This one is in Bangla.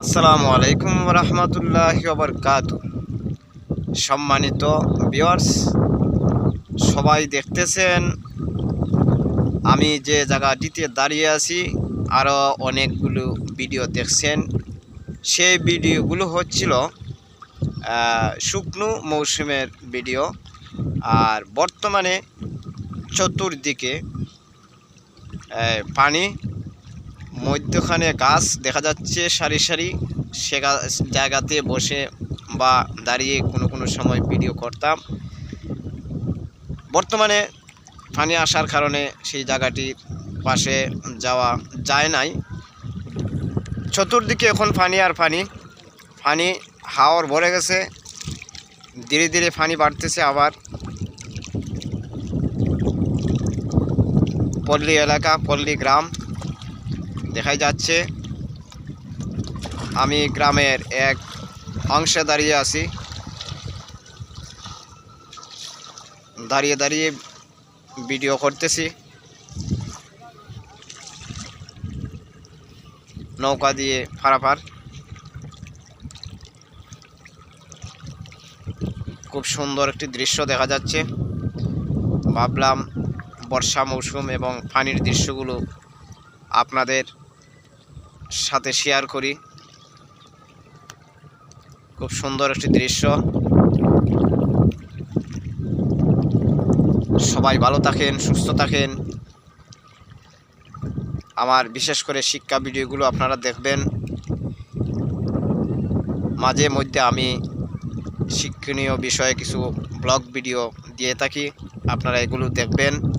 আসসালামু আলাইকুম রহমতুল্লাহ বরকাত সম্মানিত ভিওয়ার্স সবাই দেখতেছেন, আমি যে জায়গাটিতে দাঁড়িয়ে আছি আরও অনেকগুলো ভিডিও দেখছেন। সেই ভিডিওগুলো হচ্ছিল শুকনো মৌসুমের ভিডিও আর বর্তমানে চতুর্দিকে পানি মধ্যখানে গাছ দেখা যাচ্ছে সারি সারি। সে জায়গাতে বসে বা দাঁড়িয়ে কোনো কোনো সময় ভিডিও করতাম। বর্তমানে পানি আসার কারণে সেই জায়গাটির পাশে যাওয়া যায় নাই। চতুর্দিকে এখন পানি আর পানি পানি হাওয়ার ভরে গেছে। ধীরে ধীরে পানি বাড়তেছে আবার। পল্লী এলাকা, পল্লী গ্রাম। দেখাই যাচ্ছে। আমি গ্রামের এক অংশে দাঁড়িয়ে আছি। দাঁড়িয়ে দাঁড়িয়ে ভিডিও করতেছি। নৌকা দিয়ে পারাপার খুব সুন্দর একটি দৃশ্য দেখা যাচ্ছে। ভাবলাম বর্ষা মৌসুম এবং পানির দৃশ্যগুলো আপনাদের সাথে শেয়ার করি। খুব সুন্দর একটি দৃশ্য। সবাই ভালো থাকেন, সুস্থ থাকেন। আমার বিশেষ করে শিক্ষা ভিডিওগুলো আপনারা দেখবেন। মাঝে মধ্যে আমি শিক্ষণীয় বিষয়ে কিছু ব্লগ ভিডিও দিয়ে থাকি। আপনারা এগুলো দেখবেন।